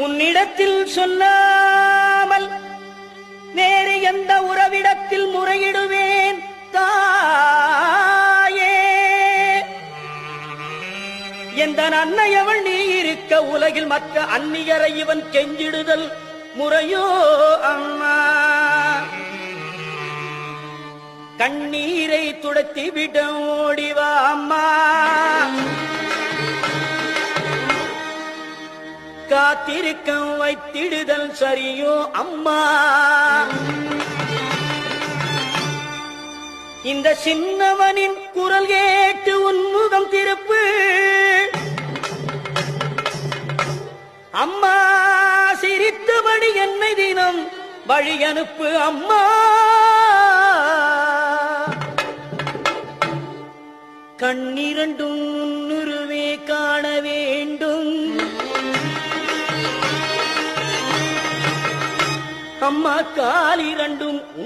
உன்னிடத்தில் சொல்லாமல் வேறு எந்த உறவிடத்தில் முறையிடுவேன் தாயே. எந்த அன்னையவள் நீ இருக்க உலகில் மற்ற அந்நியரை இவன் கெஞ்சிடுதல் முறையோ அம்மா. கண்ணீரை துடத்தி விட ஓடிவா அம்மா. காத்திருக்கம் வைத்திடுதல் சரியோ அம்மா. இந்த சின்னவனின் குரல் கேட்டு உன்முகம் திருப்பு. அம்மா சிரித்தபடி என்னை தினம் வழி அனுப்பு அம்மா. கண்ணிரண்டும் முன்னுருவே காண அம்மா காலிரண்டும் உன்னடியே